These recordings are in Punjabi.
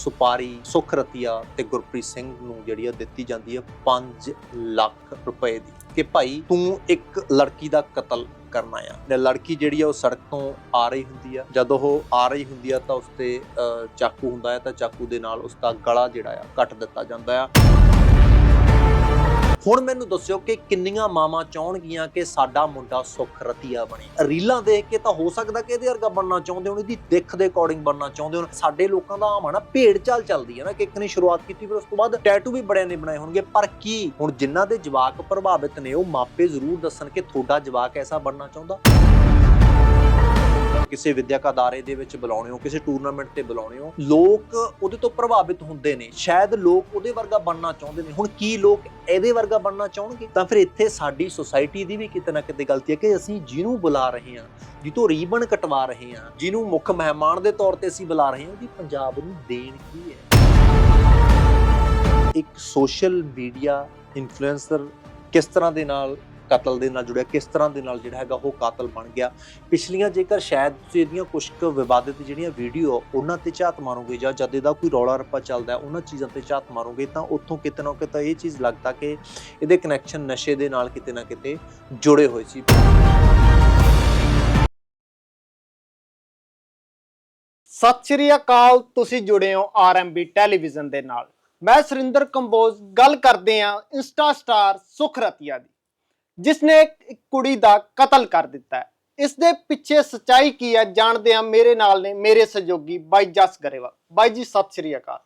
ਸੁਪਾਰੀ ਸੁਖ ਰਤੀਆ ਤੇ ਗੁਰਪ੍ਰੀਤ ਸਿੰਘ ਨੂੰ ਜਿਹੜੀ ਆ ਦਿੱਤੀ ਜਾਂਦੀ ਹੈ 5 ਲੱਖ ਰੁਪਏ ਦੀ। ਕਿ ਭਾਈ ਤੂੰ ਇੱਕ ਲੜਕੀ ਦਾ ਕਤਲ ਕਰਨਾ ਆ ਤੇ ਲੜਕੀ ਜਿਹੜੀ ਆ ਉਹ ਸੜਕ ਤੋਂ ਆ ਰਹੀ ਹੁੰਦੀ ਆ। ਜਦੋਂ ਉਹ ਆ ਰਹੀ ਹੁੰਦੀ ਆ ਤਾਂ ਉਸ ਤੇ ਚਾਕੂ ਹੁੰਦਾ ਹੈ ਤਾਂ ਚਾਕੂ ਦੇ ਨਾਲ ਉਸ ਦਾ ਗਲਾ ਜਿਹੜਾ ਆ ਕੱਟ ਦਿੱਤਾ ਜਾਂਦਾ ਆ। ਹੁਣ ਮੈਨੂੰ ਦੱਸਿਓ ਕਿ ਕਿੰਨੀਆਂ ਮਾਵਾਂ ਚਾਹਣਗੀਆਂ ਕਿ ਸਾਡਾ ਮੁੰਡਾ ਸੁਖ ਰਤੀਆ ਬਣੇ। ਰੀਲਾਂ ਦੇਖ ਕੇ ਤਾਂ ਹੋ ਸਕਦਾ ਕਿ ਇਹਦੇ ਵਰਗਾ ਬਣਨਾ ਚਾਹੁੰਦੇ ਹੋਣ, ਇਹਦੀ ਦਿੱਖ ਦੇ ਅਕੋਰਡਿੰਗ ਬਣਨਾ ਚਾਹੁੰਦੇ ਹੋਣ। ਸਾਡੇ ਲੋਕਾਂ ਦਾ ਆਮ ਆ ਨਾ ਭੇਡ ਚਾਲ ਚੱਲਦੀ ਹੈ ਨਾ ਕਿ ਇੱਕ ਨੇ ਸ਼ੁਰੂਆਤ ਕੀਤੀ, ਫਿਰ ਉਸ ਤੋਂ ਬਾਅਦ ਟੈਟੂ ਵੀ ਬੜਿਆਂ ਨੇ ਬਣਾਏ ਹੋਣਗੇ। ਪਰ ਕੀ ਹੁਣ ਜਿਨ੍ਹਾਂ ਦੇ ਜਵਾਕ ਪ੍ਰਭਾਵਿਤ ਨੇ, ਉਹ ਮਾਪੇ ਜ਼ਰੂਰ ਦੱਸਣ ਕਿ ਤੁਹਾਡਾ ਜਵਾਕ ਐਸਾ ਬਣਨਾ ਚਾਹੁੰਦਾ? ਕਿਸੇ ਵਿਦਿਅਕ ਅਦਾਰੇ ਦੇ ਵਿੱਚ ਬੁਲਾਉਣੇ ਹੋ, ਕਿਸੇ ਟੂਰਨਾਮੈਂਟ ਤੇ ਬੁਲਾਉਣੇ ਹੋ, ਲੋਕ ਉਹਦੇ ਤੋਂ ਪ੍ਰਭਾਵਿਤ ਹੁੰਦੇ ਨੇ। ਸ਼ਾਇਦ ਲੋਕ ਉਹਦੇ ਵਰਗਾ ਬਣਨਾ ਚਾਹੁੰਦੇ ਨੇ। ਹੁਣ ਕੀ ਲੋਕ ਇਹਦੇ ਵਰਗਾ ਬਣਨਾ ਚਾਹਣਗੇ? ਤਾਂ ਫਿਰ ਇੱਥੇ ਸਾਡੀ ਸੁਸਾਇਟੀ ਦੀ ਵੀ ਕਿਤੇ ਨਾ ਕਿਤੇ ਗਲਤੀ ਹੈ ਕਿ ਅਸੀਂ ਜਿਹਨੂੰ ਬੁਲਾ ਰਹੇ ਹਾਂ ਜਿੱਤੋਂ ਰੀਬਨ ਕਟਵਾ ਰਹੇ ਹਾਂ, ਜਿਹਨੂੰ ਮੁੱਖ ਮਹਿਮਾਨ ਦੇ ਤੌਰ ਤੇ ਅਸੀਂ ਬੁਲਾ ਰਹੇ ਹਾਂ, ਉਹਦੀ ਪੰਜਾਬ ਨੂੰ ਦੇਣ ਕੀ ਹੈ? ਇੱਕ ਸੋਸ਼ਲ ਮੀਡੀਆ ਇਨਫਲੂਐਂਸਰ ਕਿਸ ਤਰ੍ਹਾਂ ਦੇ ਨਾਲ ਕਤਲ ਦੇ ਨਾਲ ਜੁੜਿਆ, ਕਿਸ ਤਰ੍ਹਾਂ ਦੇ ਨਾਲ ਜਿਹੜਾ ਹੈਗਾ ਉਹ ਕਾਤਲ ਬਣ ਗਿਆ। ਪਿਛਲੀਆਂ ਜੇਕਰ ਸ਼ਾਇਦ ਤੁਸੀਂ ਇਹਦੀਆਂ ਕੁਝ ਕੁ ਵਿਵਾਦਿਤ ਜਿਹੜੀਆਂ ਵੀਡੀਓ ਉਹਨਾਂ ਤੇ ਝਾਤ ਮਾਰੋਗੇ ਜਾਂ ਜਦ ਇਹਦਾ ਕੋਈ ਰੌਲਾ ਰੱਪਾ ਚੱਲਦਾ, ਉਹਨਾਂ ਚੀਜ਼ਾਂ ਤੇ ਝਾਤ ਮਾਰੋਗੇ, ਤਾਂ ਉੱਥੋਂ ਕਿਤੇ ਨਾ ਕਿਤੇ ਇਹ ਚੀਜ਼ ਲੱਗਦਾ ਕਿ ਇਹਦੇ ਕਨੈਕਸ਼ਨ ਨਸ਼ੇ ਦੇ ਨਾਲ ਕਿਤੇ ਨਾ ਕਿਤੇ ਜੁੜੇ ਹੋਏ ਸੀ। ਸਤਿ ਸ਼੍ਰੀ ਅਕਾਲ, ਤੁਸੀਂ ਜੁੜੇ ਹੋ ਆਰਐਮਬੀ ਟੈਲੀਵਿਜ਼ਨ ਦੇ ਨਾਲ। ਮੈਂ ਸੁਰਿੰਦਰ ਕੰਬੋਜ, ਗੱਲ ਕਰਦੇ ਹਾਂ ਇੰਸਟਾ ਸਟਾਰ ਸੁਖ ਰਤੀਆ ਦੀ। ਜਿਸ ਨੇ ਕੁੜੀ ਦਾ ਕਤਲ ਕਰ ਦਿੱਤਾ ਹੈ। ਇਸ ਦੇ ਪਿੱਛੇ ਸਚਾਈ ਕੀ ਹੈ ਜਾਣਦੇ ਹਾਂ ਮੇਰੇ ਨਾਲ ਨੇ ਮੇਰੇ ਸਹਿਯੋਗੀ ਬਾਈ ਜਸ ਗਰੇਵਾਲ। ਬਾਈ ਜੀ ਸਤਿ ਸ਼੍ਰੀ ਅਕਾਲ।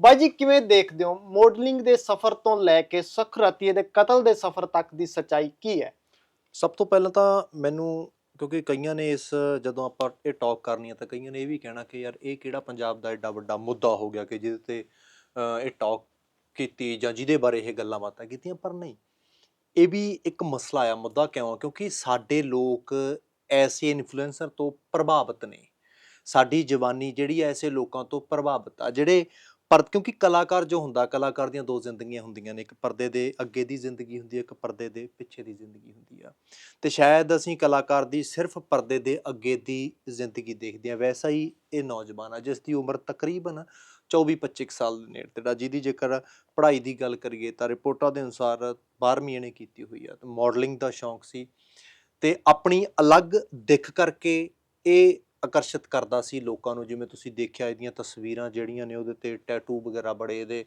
ਬਾਈ ਜੀ ਕਿਵੇਂ ਦੇਖਦੇ ਹੋ? ਮਾਡਲਿੰਗ ਦੇ ਸਫ਼ਰ ਤੋਂ ਲੈ ਕੇ ਸੁਖ ਦੇ ਕਤਲ ਦੇ ਸਫ਼ਰ ਤੱਕ ਦੀ ਸਚਾਈ ਕੀ ਹੈ? ਸਭ ਤੋਂ ਪਹਿਲਾਂ ਤਾਂ ਮੈਨੂੰ ਕਿਉਂਕਿ ਕਈਆਂ ਨੇ ਇਸ ਜਦੋਂ ਆਪਾਂ ਇਹ ਟਾਕ ਕਰਨੀ ਆ ਤਾਂ ਕਈਆਂ ਨੇ ਇਹ ਵੀ ਕਹਿਣਾ ਕਿ ਯਾਰ ਇਹ ਕਿਹੜਾ ਪੰਜਾਬ ਦਾ ਐਡਾ ਵੱਡਾ ਮੁੱਦਾ ਹੋ ਗਿਆ ਕਿ ਜਿਹਦੇ ਤੇ ਅ, ਇਹ ਟਾਕ ਕੀਤੀ ਜਾਂ ਜਿਹਦੇ ਬਾਰੇ ਇਹ ਗੱਲਾਂ ਬਾਤਾਂ ਕੀਤੀਆਂ ਪਰ ਨਹੀਂ। ਇਹ ਵੀ ਇੱਕ ਮਸਲਾ ਆ, ਮੁੱਦਾ ਕਿਉਂ ਆ? ਕਿਉਂਕਿ ਸਾਡੇ ਲੋਕ ਐਸੇ ਇਨਫਲੂਐਂਸਰ ਤੋਂ ਪ੍ਰਭਾਵਿਤ ਨੇ ਸਾਡੀ ਜਵਾਨੀ ਜਿਹੜੀ ਐ ਐਸੇ ਲੋਕਾਂ ਤੋਂ ਪ੍ਰਭਾਵਿਤ ਆ, ਜਿਹੜੇ ਪਰ, ਕਿਉਂਕਿ ਕਲਾਕਾਰ ਜੋ ਹੁੰਦਾ, ਕਲਾਕਾਰ ਦੀਆਂ ਦੋ ਜ਼ਿੰਦਗੀਆਂ ਹੁੰਦੀਆਂ ਨੇ, ਇੱਕ ਪਰਦੇ ਦੇ ਅੱਗੇ ਦੀ ਜ਼ਿੰਦਗੀ ਹੁੰਦੀ ਹੈ ਇੱਕ ਪਰਦੇ ਦੇ ਪਿੱਛੇ ਦੀ ਜ਼ਿੰਦਗੀ ਹੁੰਦੀ ਆ ਤੇ ਸ਼ਾਇਦ ਅਸੀਂ ਕਲਾਕਾਰ ਦੀ ਸਿਰਫ ਪਰਦੇ ਦੇ ਅੱਗੇ ਦੀ ਜ਼ਿੰਦਗੀ ਦੇਖਦੇ ਹਾਂ ਵੈਸਾ ਹੀ ਇਹ ਨੌਜਵਾਨ ਆ, ਜਿਸ ਦੀ ਉਮਰ ਤਕਰੀਬਨ 24-25 ਸਾਲ ਦੇ ਨੇੜੇ ਤੇੜਾ ਜਿਹਦੀ ਜੇਕਰ ਪੜ੍ਹਾਈ ਦੀ ਗੱਲ ਕਰੀਏ ਤਾਂ ਰਿਪੋਰਟਾਂ ਦੇ ਅਨੁਸਾਰ 12ਵੀਂ ਇਹਨੇ ਕੀਤੀ ਹੋਈ ਆ। ਤੇ ਮਾਡਲਿੰਗ ਦਾ ਸ਼ੌਂਕ ਸੀ ਤੇ ਆਪਣੀ ਅਲੱਗ ਦਿੱਖ ਕਰਕੇ ਇਹ ਆਕਰਸ਼ਿਤ ਕਰਦਾ ਸੀ ਲੋਕਾਂ ਨੂੰ। ਜਿਵੇਂ ਤੁਸੀਂ ਦੇਖਿਆ ਇਹਦੀਆਂ ਤਸਵੀਰਾਂ ਜਿਹੜੀਆਂ ਨੇ ਉਹਦੇ ਤੇ ਟੈਟੂ ਵਗੈਰਾ ਬੜੇ ਇਹਦੇ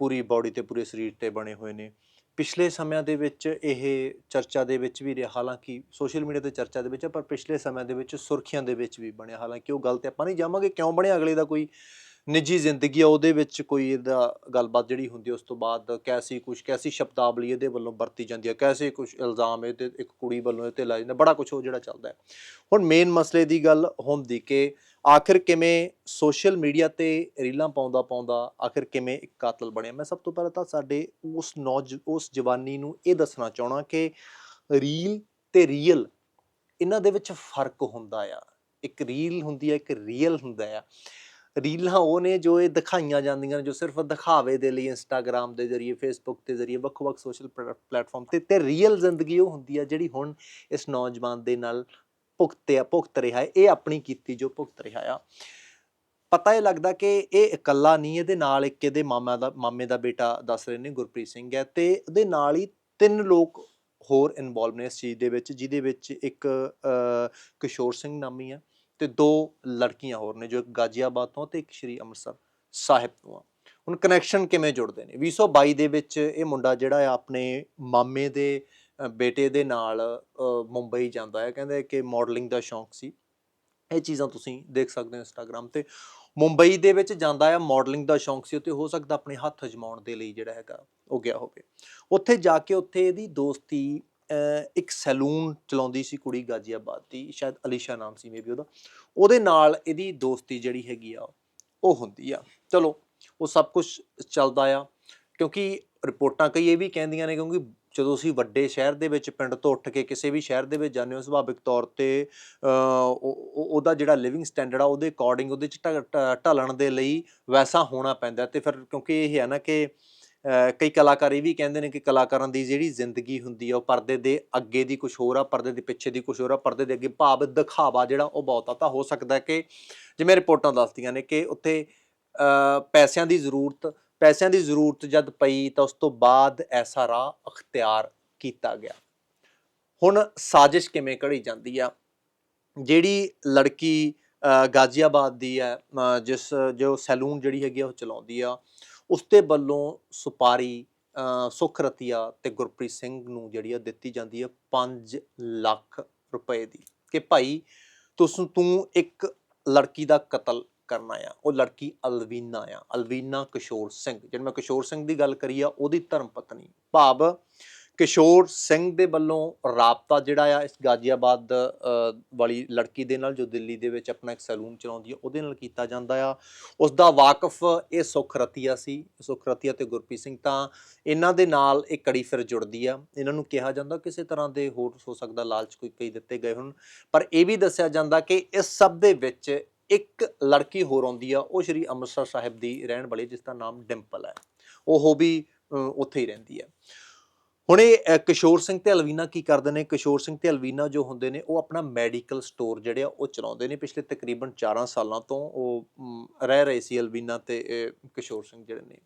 ਪੂਰੀ ਬਾਡੀ ਤੇ ਪੂਰੇ ਸਰੀਰ ਤੇ ਬਣੇ ਹੋਏ ਨੇ। ਪਿਛਲੇ ਸਮਿਆਂ ਦੇ ਵਿੱਚ ਇਹ ਚਰਚਾ ਦੇ ਵਿੱਚ ਵੀ ਰਿਹਾ ਹਾਲਾਂਕਿ ਸੋਸ਼ਲ ਮੀਡੀਆ ਤੇ ਚਰਚਾ ਦੇ ਵਿੱਚ ਆ, ਪਰ ਪਿਛਲੇ ਸਮਿਆਂ ਦੇ ਵਿੱਚ ਸੁਰਖੀਆਂ ਦੇ ਵਿੱਚ ਵੀ ਬਣਿਆ। ਹਾਲਾਂਕਿ ਉਹ ਗੱਲ ਤੇ ਆਪਾਂ ਨਹੀਂ ਜਾਵਾਂਗੇ ਕਿਉਂ ਬਣਿਆ ਅਗਲੇ ਦਾ ਕੋਈ ਨਿੱਜੀ ਜ਼ਿੰਦਗੀ ਆ, ਉਹਦੇ ਵਿੱਚ ਕੋਈ ਇਹਦਾ ਗੱਲਬਾਤ ਜਿਹੜੀ ਹੁੰਦੀ ਉਸ ਤੋਂ ਬਾਅਦ ਕੈਸੀ ਕੁਝ ਕੈਸੀ ਸ਼ਬਦਾਵਲੀ ਇਹਦੇ ਵੱਲੋਂ ਵਰਤੀ ਜਾਂਦੀ ਹੈ ਕੈਸੇ ਕੁਝ ਇਲਜ਼ਾਮ ਇਹਦੇ, ਇੱਕ ਕੁੜੀ ਵੱਲੋਂ ਇਹ ਤੇ ਲਾਇਆ ਜਾਂਦਾ ਬੜਾ ਕੁਝ ਉਹ ਜਿਹੜਾ ਚੱਲਦਾ ਹੈ। ਹੁਣ ਮੇਨ ਮਸਲੇ ਦੀ ਗੱਲ ਹੁੰਦੀ ਕਿ ਆਖਿਰ ਕਿਵੇਂ ਸੋਸ਼ਲ ਮੀਡੀਆ ਤੇ ਰੀਲਾਂ ਪਾਉਂਦਾ ਪਾਉਂਦਾ ਆਖਿਰ ਕਿਵੇਂ ਇੱਕ ਕਾਤਲ ਬਣਿਆ? ਮੈਂ ਸਭ ਤੋਂ ਪਹਿਲਾਂ ਤਾਂ ਸਾਡੇ ਉਸ ਨੌਜ, ਉਸ ਜਵਾਨੀ ਨੂੰ ਇਹ ਦੱਸਣਾ ਚਾਹਣਾ ਕਿ ਰੀਲ ਤੇ ਰੀਅਲ ਇਹਨਾਂ ਦੇ ਵਿੱਚ ਫ਼ਰਕ ਹੁੰਦਾ ਆ। ਇੱਕ ਰੀਲ ਹੁੰਦੀ ਹੈ ਇੱਕ ਰੀਅਲ ਹੁੰਦਾ ਆ। ਰੀਲਾਂ ਉਹ ਨੇ ਜੋ ਇਹ ਦਿਖਾਈਆਂ ਜਾਂਦੀਆਂ ਨੇ, ਜੋ ਸਿਰਫ ਦਿਖਾਵੇ ਦੇ ਲਈ ਇੰਸਟਾਗ੍ਰam ਦੇ ਜ਼ਰੀਏ ਫੇਸਬੁੱਕ ਦੇ ਜ਼ਰੀਏ, ਵੱਖ-ਵੱਖ ਸੋਸ਼ਲ ਪਲੇਟਫਾਰਮ ਤੇ ਤੇ ਰੀਅਲ ਜ਼ਿੰਦਗੀ ਉਹ ਹੁੰਦੀ ਆ ਜਿਹੜੀ ਹੁਣ ਇਸ ਨੌਜਵਾਨ ਦੇ ਨਾਲ ਭੁਗਤਿਆ ਭੁਗਤ ਰਿਹਾ ਹੈ, ਇਹ ਆਪਣੀ ਕੀਤੀ ਜੋ ਭੁਗਤ ਰਿਹਾ ਆ। ਪਤਾ ਇਹ ਲੱਗਦਾ ਕਿ ਇਹ ਇਕੱਲਾ ਨਹੀਂ, ਇਹਦੇ ਨਾਲ ਇੱਕ ਇਹਦੇ ਮਾਮਾ ਦਾ, ਮਾਮੇ ਦਾ ਬੇਟਾ ਦੱਸ ਰਹੇ ਨੇ, ਗੁਰਪ੍ਰੀਤ ਸਿੰਘ ਹੈ, ਤੇ ਉਹਦੇ ਨਾਲ ਹੀ ਤਿੰਨ ਲੋਕ ਹੋਰ ਇਨਵੋਲਵ ਨੇ ਇਸ ਚੀਜ਼ ਦੇ ਵਿੱਚ, ਜਿਹਦੇ ਵਿੱਚ ਇੱਕ ਕਿਸ਼ੋਰ ਸਿੰਘ ਨਾਮੀ ਆ। ਤੇ ਦੋ ਲੜਕੀਆਂ ਹੋਰ ਨੇ ਜੋ ਇੱਕ ਗਾਜ਼ੀਆਬਾਦ ਤੋਂ ਤੇ ਇੱਕ ਸ਼੍ਰੀ ਅੰਮ੍ਰਿਤਸਰ ਸਾਹਿਬ ਤੋਂ ਆ। ਹੁਣ ਕਨੈਕਸ਼ਨ ਕਿਵੇਂ ਜੁੜਦੇ ਨੇ? 2022 ਦੇ ਵਿੱਚ ਇਹ ਮੁੰਡਾ ਜਿਹੜਾ ਆ ਆਪਣੇ ਮਾਮੇ ਦੇ ਬੇਟੇ ਦੇ ਨਾਲ ਮੁੰਬਈ ਜਾਂਦਾ ਹੈ ਕਹਿੰਦੇ ਕਿ ਮਾਡਲਿੰਗ ਦਾ ਸ਼ੌਂਕ ਸੀ। ਇਹ ਚੀਜ਼ਾਂ ਤੁਸੀਂ ਦੇਖ ਸਕਦੇ ਹੋ ਇੰਸਟਾਗ੍ਰam ਤੇ। ਮੁੰਬਈ ਦੇ ਵਿੱਚ ਜਾਂਦਾ ਆ ਮਾਡਲਿੰਗ ਦਾ ਸ਼ੌਂਕ ਸੀ। ਤੇ ਹੋ ਸਕਦਾ ਆਪਣੇ ਹੱਥ ਅਜਮਾਉਣ ਦੇ ਲਈ ਜਿਹੜਾ ਹੈਗਾ ਉਹ ਗਿਆ ਹੋਵੇ। ਉੱਥੇ ਜਾ ਕੇ ਉੱਥੇ ਇਹਦੀ ਦੋਸਤੀ ਇੱਕ ਸੈਲੂਨ ਚਲਾਉਂਦੀ ਸੀ ਕੁੜੀ ਗਾਜ਼ੀਆਬਾਦ ਦੀ, ਸ਼ਾਇਦ ਅਲੀਸ਼ਾ ਨਾਮ ਸੀ ਮੇਬੀ ਉਹਦਾ। ਉਹਦੇ ਨਾਲ ਇਹਦੀ ਦੋਸਤੀ ਜਿਹੜੀ ਹੈਗੀ ਆ, ਉਹ ਹੁੰਦੀ ਆ। ਚਲੋ, ਉਹ ਸਭ ਕੁਝ ਚੱਲਦਾ ਆ, ਕਿਉਂਕਿ ਰਿਪੋਰਟਾਂ ਕਈ ਇਹ ਵੀ ਕਹਿੰਦੀਆਂ ਨੇ ਕਿਉਂਕਿ ਜਦੋਂ ਅਸੀਂ ਵੱਡੇ ਸ਼ਹਿਰ ਦੇ ਵਿੱਚ, ਪਿੰਡ ਤੋਂ ਉੱਠ ਕੇ ਕਿਸੇ ਵੀ ਸ਼ਹਿਰ ਦੇ ਵਿੱਚ ਜਾਂਦੇ ਹੋ, ਸੁਭਾਵਿਕ ਤੌਰ ਤੇ ਉਹਦਾ ਜਿਹੜਾ ਲਿਵਿੰਗ ਸਟੈਂਡਰਡ ਆ, ਉਹਦੇ ਅਕੋਰਡਿੰਗ ਉਹਦੇ ਚ ਢ- ਢਲਣ ਦੇ ਲਈ ਵੈਸਾ ਹੋਣਾ ਪੈਂਦਾ। ਤੇ ਫਿਰ ਕਿਉਂਕਿ ਇਹ ਹੈ ਨਾ ਕਿ ਕਈ ਕਲਾਕਾਰ ਇਹ ਵੀ ਕਹਿੰਦੇ ਨੇ ਕਿ ਕਲਾਕਾਰਾਂ ਦੀ ਜਿਹੜੀ ਜ਼ਿੰਦਗੀ ਹੁੰਦੀ ਆ, ਉਹ ਪਰਦੇ ਦੇ ਅੱਗੇ ਦੀ ਕੁਝ ਹੋਰ ਆ, ਪਰਦੇ ਦੇ ਪਿੱਛੇ ਦੀ ਕੁਝ ਹੋਰ ਆ, ਪਰਦੇ ਦੇ ਅੱਗੇ ਭਾਵ ਦਿਖਾਵਾ ਜਿਹੜਾ ਉਹ ਬਹੁਤ ਆ। ਤਾਂ ਹੋ ਸਕਦਾ ਕਿ ਜਿਵੇਂ ਰਿਪੋਰਟਾਂ ਦੱਸਦੀਆਂ ਨੇ ਕਿ ਉੱਥੇ ਪੈਸਿਆਂ ਦੀ ਜ਼ਰੂਰਤ, ਪੈਸਿਆਂ ਦੀ ਜ਼ਰੂਰਤ ਜਦ ਪਈ ਤਾਂ ਉਸ ਤੋਂ ਬਾਅਦ ਐਸਾ ਰਾਹ ਅਖਤਿਆਰ ਕੀਤਾ ਗਿਆ। ਹੁਣ ਸਾਜ਼ਿਸ਼ ਕਿਵੇਂ ਘੜੀ ਜਾਂਦੀ ਆ? ਜਿਹੜੀ ਲੜਕੀ ਗਾਜ਼ੀਆਬਾਦ ਦੀ ਹੈ ਜਿਸ ਜੋ ਸੈਲੂਨ ਜਿਹੜੀ ਹੈਗੀ ਆ ਉਹ ਚਲਾਉਂਦੀ ਆ ਉਸ ਵੱਲੋਂ ਸੁਪਾਰੀ ਅ, ਸੁਖ ਰਤੀਆ ਤੇ ਗੁਰਪ੍ਰੀਤ ਸਿੰਘ ਨੂੰ ਜਿਹੜੀ ਆ ਦਿੱਤੀ ਜਾਂਦੀ ਹੈ 5 ਲੱਖ ਰੁਪਏ ਦੀ ਕਿ ਭਾਈ ਤੁਸ ਤੂੰ ਇੱਕ ਲੜਕੀ ਦਾ ਕਤਲ ਕਰਨਾ ਆ ਉਹ ਲੜਕੀ ਅਲਵੀਨਾ ਆ ਅਲਵੀਨਾ ਕਿਸ਼ੋਰ ਸਿੰਘ। ਜਦ ਮੈਂ ਕਿਸ਼ੋਰ ਸਿੰਘ ਦੀ ਗੱਲ ਕਰੀ ਆ ਉਹਦੀ ਧਰਮ ਪਤਨੀ ਭਾਵ ਕਿਸ਼ੋਰ ਸਿੰਘ ਦੇ ਵੱਲੋਂ ਰਾਬਤਾ ਜਿਹੜਾ ਆ ਇਸ ਗਾਜ਼ੀਆਬਾਦ ਵਾਲੀ ਲੜਕੀ ਦੇ ਨਾਲ ਜੋ ਦਿੱਲੀ ਦੇ ਵਿੱਚ ਆਪਣਾ ਇੱਕ ਸੈਲੂਨ ਚਲਾਉਂਦੀ ਆ, ਉਹਦੇ ਨਾਲ ਕੀਤਾ ਜਾਂਦਾ ਆ। ਉਸ ਦਾ ਵਾਕਫ ਇਹ ਸੁਖਰਤੀਆ ਸੀ, ਸੁਖ ਰਤੀਆ ਤੇ ਗੁਰਪ੍ਰੀਤ ਸਿੰਘ ਤਾਂ ਇਹਨਾਂ ਦੇ ਨਾਲ ਇਹ ਕੜੀ ਫਿਰ ਜੁੜਦੀ ਆ। ਇਹਨਾਂ ਨੂੰ ਕਿਹਾ ਜਾਂਦਾ ਕਿਸੇ ਤਰ੍ਹਾਂ ਦੇ ਹੋਰ ਹੋ ਸਕਦਾ ਲਾਲਚ ਕੋਈ ਕਈ ਦਿੱਤੇ ਗਏ ਹੋਣ, ਪਰ ਇਹ ਵੀ ਦੱਸਿਆ ਜਾਂਦਾ ਕਿ ਇਸ ਸਭ ਦੇ ਵਿੱਚ ਇੱਕ ਲੜਕੀ ਹੋਰ ਆਉਂਦੀ ਆ, ਉਹ ਸ਼੍ਰੀ ਅੰਮ੍ਰਿਤਸਰ ਸਾਹਿਬ ਦੀ ਰਹਿਣ ਵਾਲੀ ਜਿਸ ਦਾ ਨਾਮ ਡਿੰਪਲ ਹੈ ਉਹ ਵੀ ਉੱਥੇ ਹੀ ਰਹਿੰਦੀ ਹੈ ਹੁਣ ਇਹ ਕਿਸ਼ੋਰ ਸਿੰਘ ਤੇ ਅਲਵੀਨਾ ਕੀ ਕਰਦੇ ਨੇ? ਕਿਸ਼ੋਰ ਸਿੰਘ ਤੇ ਅਲਵੀਨਾ ਜੋ ਹੁੰਦੇ ਨੇ ਉਹ ਆਪਣਾ ਮੈਡੀਕਲ ਸਟੋਰ ਜਿਹੜੇ ਆ ਉਹ ਚਲਾਉਂਦੇ ਨੇ। ਪਿਛਲੇ ਤਕਰੀਬਨ 4 ਸਾਲਾਂ ਤੋਂ ਉਹ ਰਹਿ ਰਹੇ ਸੀ ਅਲਵੀਨਾ ਤੇ ਇਹ ਕਿਸ਼ੋਰ ਸਿੰਘ ਜਿਹੜੇ ਨੇ।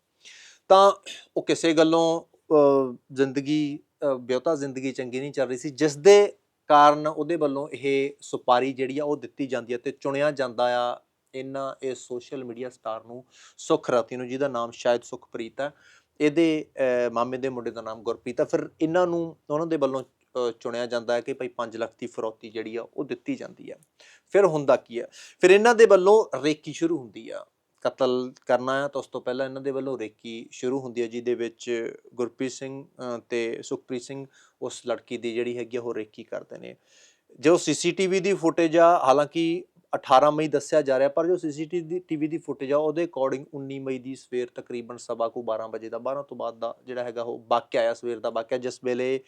ਤਾਂ ਉਹ ਕਿਸੇ ਗੱਲੋਂ ਜ਼ਿੰਦਗੀ ਅ, ਜ਼ਿੰਦਗੀ ਚੰਗੀ ਨਹੀਂ ਚੱਲ ਰਹੀ ਸੀ। ਜਿਸ ਦੇ ਕਾਰਨ ਉਹਦੇ ਵੱਲੋਂ ਇਹ ਸੁਪਾਰੀ ਜਿਹੜੀ ਆ ਉਹ ਦਿੱਤੀ ਜਾਂਦੀ ਹੈ ਤੇ ਚੁਣਿਆ ਜਾਂਦਾ ਆ। ਇਹਨਾਂ ਇਹ ਸੋਸ਼ਲ ਮੀਡੀਆ ਸਟਾਰ ਨੂੰ ਸੁਖਰਾਤੀ ਨੂੰ ਜਿਹਦਾ ਨਾਮ ਸ਼ਾਇਦ ਸੁਖਪ੍ਰੀਤ ਹੈ ਇਹਦੇ ਮਾਮੇ ਦੇ ਮੁੰਡੇ ਦਾ ਨਾਮ ਗੁਰਪ੍ਰੀਤ ਆ। ਫਿਰ ਇਹਨਾਂ ਨੂੰ ਉਹਨਾਂ ਦੇ ਵੱਲੋਂ ਚੁਣਿਆ ਜਾਂਦਾ ਹੈ ਕਿ ਭਾਈ 5 ਲੱਖ ਦੀ ਫਰੋਤੀ ਜਿਹੜੀ ਆ ਉਹ ਦਿੱਤੀ ਜਾਂਦੀ ਹੈ ਫਿਰ ਹੁੰਦਾ ਕੀ ਹੈ ਫਿਰ ਇਹਨਾਂ ਦੇ ਵੱਲੋਂ ਰੇਕੀ ਸ਼ੁਰੂ ਹੁੰਦੀ ਆ। ਕਤਲ ਕਰਨਾ ਹੈ ਤਾਂ ਉਸ ਤੋਂ ਪਹਿਲਾਂ ਇਹਨਾਂ ਦੇ ਵੱਲੋਂ ਰੇਕੀ ਸ਼ੁਰੂ ਹੁੰਦੀ ਹੈ ਜਿਹਦੇ ਵਿੱਚ ਗੁਰਪ੍ਰੀਤ ਸਿੰਘ ਅਹ, ਤੇ ਸੁਖਪ੍ਰੀਤ ਸਿੰਘ ਉਸ ਲੜਕੀ ਦੀ ਜਿਹੜੀ ਹੈਗੀ ਆ ਉਹ ਰੇਕੀ ਕਰਦੇ ਨੇ। ਜੋ ਸੀਸੀਟੀਵੀ ਦੀ ਫੁਟੇਜ ਆ ਹਾਲਾਂਕਿ 18 ਮਈ ਦੱਸਿਆ ਜਾ ਰਿਹਾ, ਪਰ ਜੋ ਸੀਸੀਟੀਵੀ ਟੀਵੀ ਦੀ ਫੁਟੇਜ ਆ, ਉਹਦੇ ਅਕੋਰਡਿੰਗ 19 ਮਈ ਦੀ ਸਵੇਰ ਤਕਰੀਬਨ ਸਵਾ ਕੁ 12 ਵਜੇ ਦਾ 12 ਤੋਂ ਬਾਅਦ ਦਾ ਜਿਹੜਾ ਹੈਗਾ ਉਹ ਵਾਕਿਆ ਆ ਸਵੇਰ ਦਾ ਵਾਕਿਆ, ਜਿਸ ਵੇਲੇ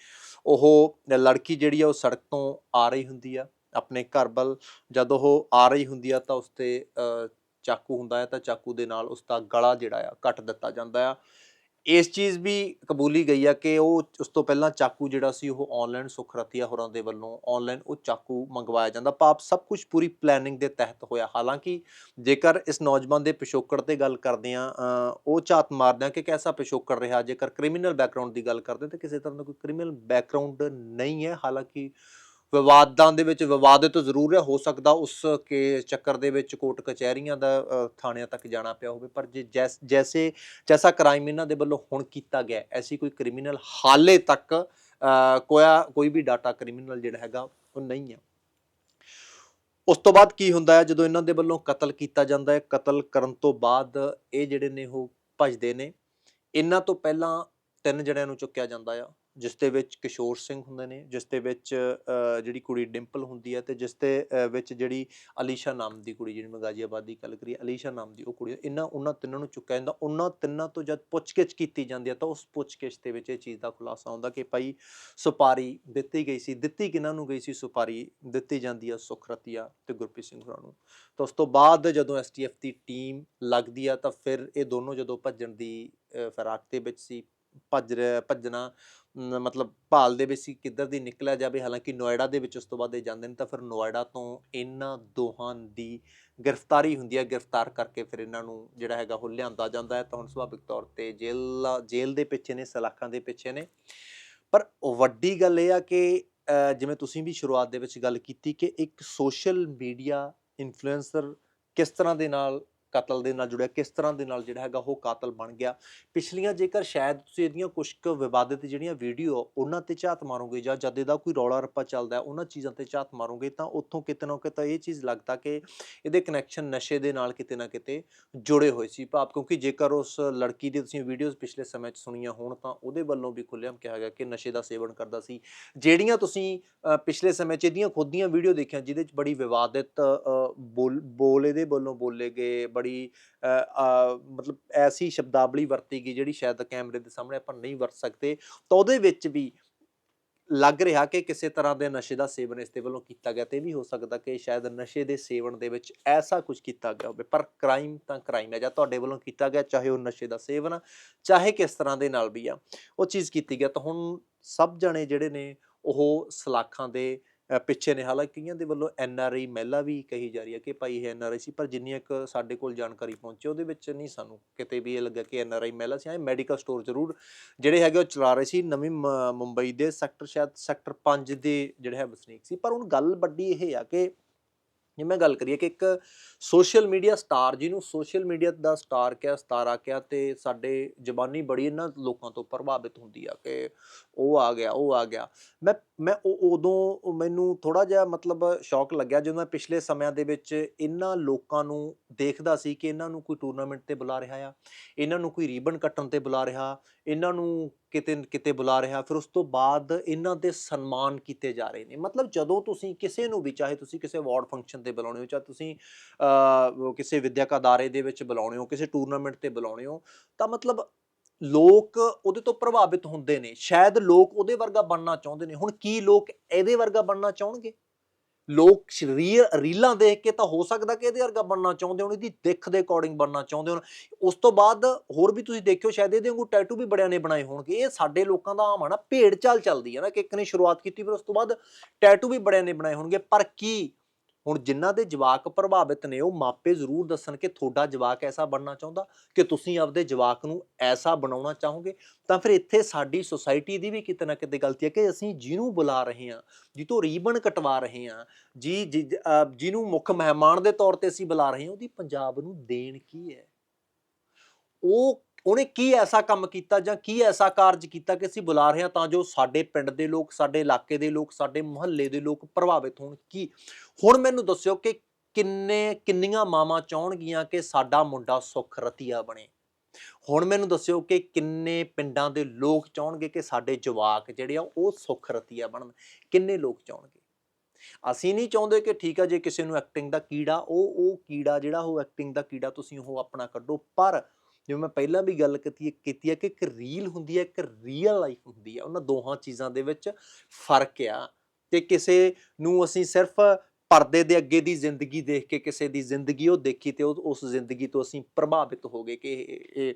ਉਹ ਲੜਕੀ ਜਿਹੜੀ ਆ, ਉਹ ਸੜਕ ਤੋਂ ਆ ਰਹੀ ਹੁੰਦੀ ਆ, ਆਪਣੇ ਘਰ ਵੱਲ, ਜਦ ਉਹ ਆ ਰਹੀ ਹੁੰਦੀ ਆ, ਤਾਂ ਉਸ ਤੇ ਚਾਕੂ ਹੁੰਦਾ ਹੈ ਤਾਂ ਚਾਕੂ ਦੇ ਨਾਲ ਉਸ ਦਾ ਗਲਾ ਜਿਹੜਾ ਆ, ਕੱਟ ਦਿੱਤਾ ਜਾਂਦਾ ਆ। ਇਸ ਚੀਜ਼ ਵੀ ਕਬੂਲੀ ਗਈ ਆ ਕਿ ਉਹ ਉਸ ਤੋਂ ਪਹਿਲਾਂ ਚਾਕੂ ਜਿਹੜਾ ਸੀ ਉਹ ਆਨਲਾਈਨ ਸੁਖਰਤੀਆ ਹੋਰਾਂ ਦੇ ਵੱਲੋਂ ਆਨਲਾਈਨ ਉਹ ਚਾਕੂ ਮੰਗਵਾਇਆ ਜਾਂਦਾ। ਪਾਪ ਸਭ ਕੁਝ ਪੂਰੀ ਪਲੈਨਿੰਗ ਦੇ ਤਹਿਤ ਹੋਇਆ। ਹਾਲਾਂਕਿ ਜੇਕਰ ਇਸ ਨੌਜਵਾਨ ਦੇ ਪਿਛੋਕੜ ਤੇ ਗੱਲ ਕਰਦੇ ਆ ਉਹ ਝਾਤ ਮਾਰਦੇ ਆ ਕਿ ਕੈਸਾ ਪਿਛੋਕੜ ਰਿਹਾ। ਜੇਕਰ ਕ੍ਰਿਮੀਨਲ ਬੈਕਗ੍ਰਾਉਂਡ ਦੀ ਗੱਲ ਕਰਦੇ ਤਾਂ ਕਿਸੇ ਤਰ੍ਹਾਂ ਦਾ ਕੋਈ ਕ੍ਰਿਮੀਨਲ ਬੈਕਗ੍ਰਾਉਂਡ ਨਹੀਂ ਹੈ। ਹਾਲਾਂਕਿ ਵਿਵਾਦਾਂ ਦੇ ਵਿੱਚ ਵਿਵਾਦਿਤ ਜ਼ਰੂਰ ਹੈ ਹੋ ਸਕਦਾ ਉਸ ਕੇ ਚੱਕਰ ਦੇ ਵਿੱਚ ਕੋਰਟ ਕਚਹਿਰੀਆਂ ਦਾ ਥਾਣਿਆਂ ਤੱਕ ਜਾਣਾ ਪਿਆ ਹੋਵੇ ਪਰ ਜੇ ਜੈਸ- ਜੈਸੇ ਜੈਸਾ ਕ੍ਰਾਈਮ ਇਹਨਾਂ ਦੇ ਵੱਲੋਂ ਹੁਣ ਕੀਤਾ ਗਿਆ ਐਸੀ ਕੋਈ ਕ੍ਰਿਮੀਨਲ ਹਾਲੇ ਤੱਕ ਅ, ਕੋਇਆ ਕੋਈ ਵੀ ਡਾਟਾ ਕ੍ਰਿਮੀਨਲ ਜਿਹੜਾ ਹੈਗਾ ਉਹ ਨਹੀਂ ਹੈ। ਉਸ ਤੋਂ ਬਾਅਦ ਕੀ ਹੁੰਦਾ ਹੈ ਜਦੋਂ ਇਹਨਾਂ ਦੇ ਵੱਲੋਂ ਕਤਲ ਕੀਤਾ ਜਾਂਦਾ ਹੈ ਕਤਲ ਕਰਨ ਤੋਂ ਬਾਅਦ ਇਹ ਜਿਹੜੇ ਨੇ ਉਹ ਭਜਦੇ ਨੇ। ਇਹਨਾਂ ਤੋਂ ਪਹਿਲਾਂ ਤਿੰਨ ਜਣਿਆਂ ਨੂੰ ਚੁੱਕਿਆ ਜਾਂਦਾ ਆ। ਜਿਸ ਦੇ ਵਿੱਚ ਕਿਸ਼ੋਰ ਸਿੰਘ ਹੁੰਦੇ ਨੇ ਜਿਸ ਦੇ ਵਿੱਚ ਜਿਹੜੀ ਕੁੜੀ ਡਿੰਪਲ ਹੁੰਦੀ ਹੈ ਤੇ ਜਿਸ ਦੇ ਵਿੱਚ ਜਿਹੜੀ ਅਲੀਸ਼ਾ ਨਾਮ ਦੀ ਕੁੜੀ ਜਿਹੜੀ ਮੈਂ ਗਾਜ਼ੀਆਬਾਦ ਦੀ ਗੱਲ ਕਰੀ ਅਲੀਸ਼ਾ ਨਾਮ ਦੀ ਉਹ ਕੁੜੀ ਇਹਨਾਂ ਉਹਨਾਂ ਤਿੰਨਾਂ ਨੂੰ ਚੁੱਕਿਆ ਜਾਂਦਾ। ਉਹਨਾਂ ਤਿੰਨਾਂ ਤੋਂ ਜਦ ਪੁੱਛਗਿੱਛ ਕੀਤੀ ਜਾਂਦੀ ਹੈ ਤਾਂ ਉਸ ਪੁੱਛਗਿੱਛ ਦੇ ਵਿੱਚ ਇਹ ਚੀਜ਼ ਦਾ ਖੁਲਾਸਾ ਹੁੰਦਾ ਕਿ ਭਾਈ ਸੁਪਾਰੀ ਦਿੱਤੀ ਗਈ ਸੀ। ਦਿੱਤੀ ਕਿਹਨਾਂ ਨੂੰ ਗਈ ਸੀ? ਸੁਪਾਰੀ ਦਿੱਤੀ ਜਾਂਦੀ ਹੈ ਸੁਖਰਤੀਆ ਤੇ ਗੁਰਪ੍ਰੀਤ ਸਿੰਘ ਹੋਰਾਂ ਨੂੰ। ਤਾਂ ਉਸ ਤੋਂ ਬਾਅਦ ਜਦੋਂ ਐਸਟੀਐਫ ਦੀ ਟੀਮ ਲੱਗਦੀ ਆ ਤਾਂ ਫਿਰ ਇਹ ਦੋਨੋਂ ਜਦੋਂ ਭੱਜਣ ਦੀ ਅ, ਫਿਰਾਕ ਦੇ ਵਿੱਚ ਸੀ ਭੱਜ ਭੱਜਣਾ ਮਤਲਬ ਭਾਲ ਦੇ ਵਿੱਚ ਸੀ ਕਿੱਧਰ ਦੀ ਨਿਕਲਿਆ ਜਾਵੇ, ਹਾਲਾਂਕਿ ਨੋਇਡਾ ਦੇ ਵਿੱਚ ਉਸ ਤੋਂ ਬਾਅਦ ਇਹ ਜਾਂਦੇ ਨੇ, ਤਾਂ ਫਿਰ ਨੋਇਡਾ ਤੋਂ ਇਹਨਾਂ ਦੋਹਾਂ ਦੀ ਗ੍ਰਿਫਤਾਰੀ ਹੁੰਦੀ ਹੈ। ਗ੍ਰਿਫਤਾਰ ਕਰਕੇ ਫਿਰ ਇਹਨਾਂ ਨੂੰ ਜਿਹੜਾ ਹੈਗਾ ਉਹ ਲਿਆਂਦਾ ਜਾਂਦਾ ਹੈ। ਤਾਂ ਹੁਣ ਸੁਭਾਵਿਕ ਤੌਰ ਤੇ ਜੇਲ੍ਹ ਜੇਲ੍ਹ ਦੇ ਪਿੱਛੇ ਨੇ, ਸਲਾਖਾਂ ਦੇ ਪਿੱਛੇ ਨੇ। ਪਰ ਵੱਡੀ ਗੱਲ ਇਹ ਆ ਕਿ ਜਿਵੇਂ ਤੁਸੀਂ ਵੀ ਸ਼ੁਰੂਆਤ ਦੇ ਵਿੱਚ ਗੱਲ ਕੀਤੀ ਕਿ ਇੱਕ ਸੋਸ਼ਲ ਮੀਡੀਆ ਇਨਫਲੂਐਂਸਰ ਕਿਸ ਤਰ੍ਹਾਂ ਦੇ ਨਾਲ ਕਤਲ ਦੇ ਨਾਲ ਜੁੜਿਆ, ਕਿਸ ਤਰ੍ਹਾਂ ਦੇ ਨਾਲ ਜਿਹੜਾ ਹੈਗਾ ਉਹ ਕਾਤਲ ਬਣ ਗਿਆ। ਪਿਛਲੀਆਂ ਜੇਕਰ ਸ਼ਾਇਦ ਤੁਸੀਂ ਇਹਦੀਆਂ ਕੁਝ ਕੁ ਵਿਵਾਦਿਤ ਜਿਹੜੀਆਂ ਵੀਡੀਓ ਉਹਨਾਂ ਤੇ ਝਾਤ ਮਾਰੋਗੇ ਜਾਂ ਜਦ ਇਹਦਾ ਕੋਈ ਰੌਲਾ ਰੱਪਾ ਚੱਲਦਾ, ਉਹਨਾਂ ਚੀਜ਼ਾਂ ਤੇ ਝਾਤ ਮਾਰੋਗੇ, ਤਾਂ ਉੱਥੋਂ ਕਿਤੇ ਨਾ ਕਿਤੇ ਇਹ ਚੀਜ਼ ਲੱਗਦਾ ਕਿ ਇਹਦੇ ਕਨੈਕਸ਼ਨ ਨਸ਼ੇ ਦੇ ਨਾਲ ਕਿਤੇ ਨਾ ਕਿਤੇ ਜੁੜੇ ਹੋਏ ਸੀ ਭਾਵ, ਕਿਉਂਕਿ ਜੇਕਰ ਉਸ ਲੜਕੀ ਦੀ ਤੁਸੀਂ ਵੀਡੀਓਜ਼ ਪਿਛਲੇ ਸਮੇਂ 'ਚ ਸੁਣੀਆਂ ਹੋਣ, ਤਾਂ ਉਹਦੇ ਵੱਲੋਂ ਵੀ ਖੁੱਲ੍ਹੇਆਮ ਕਿਹਾ ਗਿਆ ਕਿ ਨਸ਼ੇ ਦਾ ਸੇਵਨ ਕਰਦਾ ਸੀ। ਜਿਹੜੀਆਂ ਤੁਸੀਂ ਪਿਛਲੇ ਸਮੇਂ 'ਚ ਇਹਦੀਆਂ ਖੁਦ ਦੀਆਂ ਵੀਡੀਓ ਦੇਖੀਆਂ, ਜਿਹਦੇ 'ਚ ਬੜੀ ਵਿਵਾਦਿਤ ਬੋਲ ਬੋਲ, ਇਹਦੇ ਵੱਲੋਂ ਬੋਲੇ ਗਏ ਬੜੀ ਮਤਲਬ ਐਸੀ ਸ਼ਬਦਾਵਲੀ ਵਰਤੀ ਗਈ ਜਿਹੜੀ ਸ਼ਾਇਦ ਕੈਮਰੇ ਦੇ ਸਾਹਮਣੇ ਆਪਾਂ ਨਹੀਂ ਵਰਤ ਸਕਦੇ। ਤਾਂ ਉਹਦੇ ਵਿੱਚ ਵੀ ਲੱਗ ਰਿਹਾ ਕਿ ਕਿਸੇ ਤਰ੍ਹਾਂ ਦੇ ਨਸ਼ੇ ਦਾ ਸੇਵਨ ਇਸ ਦੇ ਵੱਲੋਂ ਕੀਤਾ ਗਿਆ ਤੇ ਵੀ ਹੋ ਸਕਦਾ ਕਿ ਸ਼ਾਇਦ ਨਸ਼ੇ ਦੇ ਸੇਵਨ ਦੇ ਵਿੱਚ ਐਸਾ ਕੁਝ ਕੀਤਾ ਗਿਆ ਹੋਵੇ। ਪਰ ਕ੍ਰਾਈਮ ਤਾਂ ਕ੍ਰਾਈਮ ਹੈ ਜਾਂ ਤੁਹਾਡੇ ਵੱਲੋਂ ਕੀਤਾ ਗਿਆ ਚਾਹੇ ਉਹ ਨਸ਼ੇ ਦਾ ਸੇਵਨ ਆ, ਚਾਹੇ ਕਿਸ ਤਰ੍ਹਾਂ ਦੇ ਨਾਲ ਵੀ ਆ ਉਹ ਚੀਜ਼ ਕੀਤੀ ਗਿਆ। ਤਾਂ ਹੁਣ ਸਭ ਜਣੇ ਜਿਹੜੇ ਨੇ ਉਹ ਸਲਾਖਾਂ ਦੇ ਪਿੱਛੇ ਨੇ। ਹਾਲਾਂਕਿ ਕਈਆਂ ਦੇ ਵੱਲੋਂ ਐਨ ਆਰ ਆਈ ਮਹਿਲਾ ਵੀ ਕਹੀ ਜਾ ਰਹੀ ਹੈ ਕਿ ਭਾਈ ਇਹ ਐਨ ਆਰ ਆਈ ਸੀ, ਪਰ ਜਿੰਨੀ ਇੱਕ ਸਾਡੇ ਕੋਲ ਜਾਣਕਾਰੀ ਪਹੁੰਚੀ, ਉਹਦੇ ਵਿੱਚ ਨਹੀਂ ਸਾਨੂੰ ਕਿਤੇ ਵੀ ਇਹ ਲੱਗਾ ਕਿ ਐਨ ਆਰ ਆਈ ਮਹਿਲਾ ਸੀ। ਹਾਂ ਮੈਡੀਕਲ ਸਟੋਰ ਜ਼ਰੂਰ ਜਿਹੜੇ ਹੈਗੇ ਉਹ ਚਲਾ ਰਹੇ ਸੀ ਨਵੀਂ ਮ- ਮੁੰਬਈ ਦੇ ਸੈਕਟਰ, ਸ਼ਾਇਦ ਸੈਕਟਰ 5 ਦੇ ਜਿਹੜੇ ਹੈ ਵਸਨੀਕ ਸੀ। ਪਰ ਹੁਣ ਗੱਲ ਵੱਡੀ ਇਹ ਆ ਕਿ ਜੇ ਮੈਂ ਗੱਲ ਕਰੀਏ ਕਿ ਇੱਕ ਸੋਸ਼ਲ ਮੀਡੀਆ ਸਟਾਰ ਜਿਹਨੂੰ ਸੋਸ਼ਲ ਮੀਡੀਆ ਦਾ ਸਟਾਰ ਕਿਹਾ, ਸਤਾਰਾ ਕਿਹਾ, ਤੇ ਸਾਡੇ ਜ਼ਬਾਨੀ ਬੜੀ ਇਹਨਾਂ ਲੋਕਾਂ ਤੋਂ ਪ੍ਰਭਾਵਿਤ ਹੁੰਦੀ ਆ ਕਿ ਉਹ ਆ ਗਿਆ, ਉਹ ਆ ਗਿਆ। ਮੈਂ ਮੈਂ ਉਹ ਉਦੋਂ ਮੈਨੂੰ ਥੋੜਾ ਜਿਹਾ ਮਤਲਬ ਸ਼ੌਕ ਲੱਗਿਆ ਜਦੋਂ ਮੈਂ ਪਿਛਲੇ ਸਮਿਆਂ ਦੇ ਵਿੱਚ ਇਹਨਾਂ ਲੋਕਾਂ ਨੂੰ ਦੇਖਦਾ ਸੀ ਕਿ ਇਹਨਾਂ ਨੂੰ ਕੋਈ ਟੂਰਨਾਮੈਂਟ ਤੇ ਬੁਲਾ ਰਿਹਾ ਆ, ਇਹਨਾਂ ਨੂੰ ਕੋਈ ਰੀਬਨ ਕੱਟਣ ਤੇ ਬੁਲਾ ਰਿਹਾ ਇਹਨਾਂ ਨੂੰ ਕਿਤੇ ਨ ਕਿਤੇ ਬੁਲਾ ਰਿਹਾ, ਫਿਰ ਉਸ ਤੋਂ ਬਾਅਦ ਇਹਨਾਂ ਦੇ ਸਨਮਾਨ ਕੀਤੇ ਜਾ ਰਹੇ ਨੇ। ਮਤਲਬ ਜਦੋਂ ਤੁਸੀਂ ਕਿਸੇ ਨੂੰ ਵੀ, ਚਾਹੇ ਤੁਸੀਂ ਕਿਸੇ ਅਵਾਰਡ ਫੰਕਸ਼ਨ ਤੇ ਬੁਲਾਉਣੇ ਹੋ, ਚਾਹੇ ਤੁਸੀਂ ਕਿਸੇ ਵਿਦਿਅਕ ਅਦਾਰੇ ਦੇ ਵਿੱਚ ਬੁਲਾਉਣੇ ਹੋ, ਕਿਸੇ ਟੂਰਨਾਮੈਂਟ ਤੇ ਬੁਲਾਉਣੇ ਹੋ, ਤਾਂ ਮਤਲਬ ਲੋਕ ਉਹਦੇ ਤੋਂ ਪ੍ਰਭਾਵਿਤ ਹੁੰਦੇ ਨੇ। ਸ਼ਾਇਦ ਲੋਕ ਉਹਦੇ ਵਰਗਾ ਬਣਨਾ ਚਾਹੁੰਦੇ ਨੇ। ਹੁਣ ਕੀ ਲੋਕ ਇਹਦੇ ਵਰਗਾ ਬਣਨਾ ਚਾਹਣਗੇ? ਲੋਕ ਸਰੀਰ, ਰੀਲਾਂ ਦੇਖ ਕੇ ਤਾਂ ਹੋ ਸਕਦਾ ਕਿ ਇਹਦੇ ਵਰਗਾ ਬਣਨਾ ਚਾਹੁੰਦੇ ਹੋਣ, ਇਹਦੀ ਦਿੱਖ ਦੇ ਅਕੋਰਡਿੰਗ ਬਣਨਾ ਚਾਹੁੰਦੇ ਹੋਣ। ਉਸ ਤੋਂ ਬਾਅਦ ਹੋਰ ਵੀ ਤੁਸੀਂ ਦੇਖਿਓ, ਸ਼ਾਇਦ ਇਹਦੇ ਵਾਂਗੂ ਟੈਟੂ ਵੀ ਬੜਿਆਂ ਨੇ ਬਣਾਏ ਹੋਣਗੇ। ਇਹ ਸਾਡੇ ਲੋਕਾਂ ਦਾ ਆਮ ਹੈ ਨਾ, ਭੇਡ ਚਾਲ ਚੱਲਦੀ ਹੈ ਨਾ, ਕਿ ਇੱਕ ਨੇ ਸ਼ੁਰੂਆਤ ਕੀਤੀ, ਫਿਰ ਉਸ ਤੋਂ ਬਾਅਦ ਟੈਟੂ ਵੀ ਬੜਿਆਂ ਨੇ ਬਣਾਏ ਹੋਣਗੇ। ਪਰ ਕੀ ਹੁਣ ਜਿਨ੍ਹਾਂ ਦੇ ਜਵਾਕ ਪ੍ਰਭਾਵਿਤ ਨੇ, ਉਹ ਮਾਪੇ ਜ਼ਰੂਰ ਦੱਸਣ ਕਿ ਤੁਹਾਡਾ ਜਵਾਕ ਐਸਾ ਬਣਨਾ ਚਾਹੁੰਦਾ ਕਿ ਤੁਸੀਂ ਆਪਦੇ ਜਵਾਕ ਨੂੰ ਐਸਾ ਬਣਾਉਣਾ ਚਾਹੋਗੇ। ਤਾਂ ਫਿਰ ਇੱਥੇ ਸਾਡੀ ਸੁਸਾਇਟੀ ਦੀ ਵੀ ਕਿਤੇ ਨਾ ਕਿਤੇ ਗਲਤੀ ਹੈ ਕਿ ਅਸੀਂ ਜਿਹਨੂੰ ਬੁਲਾ ਰਹੇ ਹਾਂ ਜਿੱਤੋਂ ਰੀਬਨ ਕਟਵਾ ਰਹੇ ਹਾਂ, ਜੀ, ਜਿ- ਜਿਹਨੂੰ ਮੁੱਖ ਮਹਿਮਾਨ ਦੇ ਤੌਰ ਤੇ ਅਸੀਂ ਬੁਲਾ ਰਹੇ ਹਾਂ, ਉਹਦੀ ਪੰਜਾਬ ਨੂੰ ਦੇਣ ਕੀ ਹੈ? ਉਹ, ਉਹਨੇ ਕੀ ਐਸਾ ਕੰਮ ਕੀਤਾ ਜਾਂ ਕੀ ਐਸਾ ਕਾਰਜ ਕੀਤਾ ਕਿ ਅਸੀਂ ਬੁਲਾ ਰਹੇ ਹਾਂ ਤਾਂ ਜੋ ਸਾਡੇ ਪਿੰਡ ਦੇ ਲੋਕ, ਸਾਡੇ ਇਲਾਕੇ ਦੇ ਲੋਕ, ਸਾਡੇ ਮੁਹੱਲੇ ਦੇ ਲੋਕ ਪ੍ਰਭਾਵਿਤ ਹੋਣ? ਕੀ ਹੁਣ ਮੈਨੂੰ ਦੱਸਿਓ ਕਿ ਕਿੰਨੇ, ਕਿੰਨੀਆਂ ਮਾਵਾਂ ਚਾਹਣਗੀਆਂ ਕਿ ਸਾਡਾ ਮੁੰਡਾ ਸੁੱਖ ਰਤੀਆ ਬਣੇ? ਹੁਣ ਮੈਨੂੰ ਦੱਸਿਓ ਕਿ ਕਿੰਨੇ ਪਿੰਡਾਂ ਦੇ ਲੋਕ ਚਾਹਣਗੇ ਕਿ ਸਾਡੇ ਜਵਾਕ ਜਿਹੜੇ ਆ, ਉਹ ਸੁੱਖ ਰਤੀਆ ਬਣਨ? ਕਿੰਨੇ ਲੋਕ ਚਾਹਣਗੇ? ਅਸੀਂ ਨਹੀਂ ਚਾਹੁੰਦੇ ਕਿ ਠੀਕ ਆ, ਜੇ ਕਿਸੇ ਨੂੰ ਐਕਟਿੰਗ ਦਾ ਕੀੜਾ, ਉਹ ਉਹ ਕੀੜਾ ਜਿਹੜਾ, ਉਹ ਐਕਟਿੰਗ ਦਾ ਕੀੜਾ ਤੁਸੀਂ ਉਹ ਆਪਣਾ ਕੱਢੋ, ਪਰ ਜਿਵੇਂ ਮੈਂ ਪਹਿਲਾਂ ਵੀ ਗੱਲ ਕੀਤੀ ਹੈ ਕੀਤੀ ਹੈ ਕਿ ਇੱਕ ਰੀਲ ਹੁੰਦੀ ਹੈ, ਇੱਕ ਰੀਅਲ ਲਾਈਫ ਹੁੰਦੀ ਹੈ, ਉਹਨਾਂ ਦੋਹਾਂ ਚੀਜ਼ਾਂ ਦੇ ਵਿੱਚ ਫ਼ਰਕ ਆ। ਤੇ ਕਿਸੇ ਨੂੰ ਅਸੀਂ ਸਿਰਫ ਪਰਦੇ ਦੇ ਅੱਗੇ ਦੀ ਜ਼ਿੰਦਗੀ ਦੇਖ ਕੇ ਕਿਸੇ ਦੀ ਜ਼ਿੰਦਗੀ ਉਹ ਦੇਖੀ ਤੇ ਉਹ- ਉਸ ਜ਼ਿੰਦਗੀ ਤੋਂ ਅਸੀਂ ਪ੍ਰਭਾਵਿਤ ਹੋ ਗਏ ਕਿ ਇਹ- ਇਹ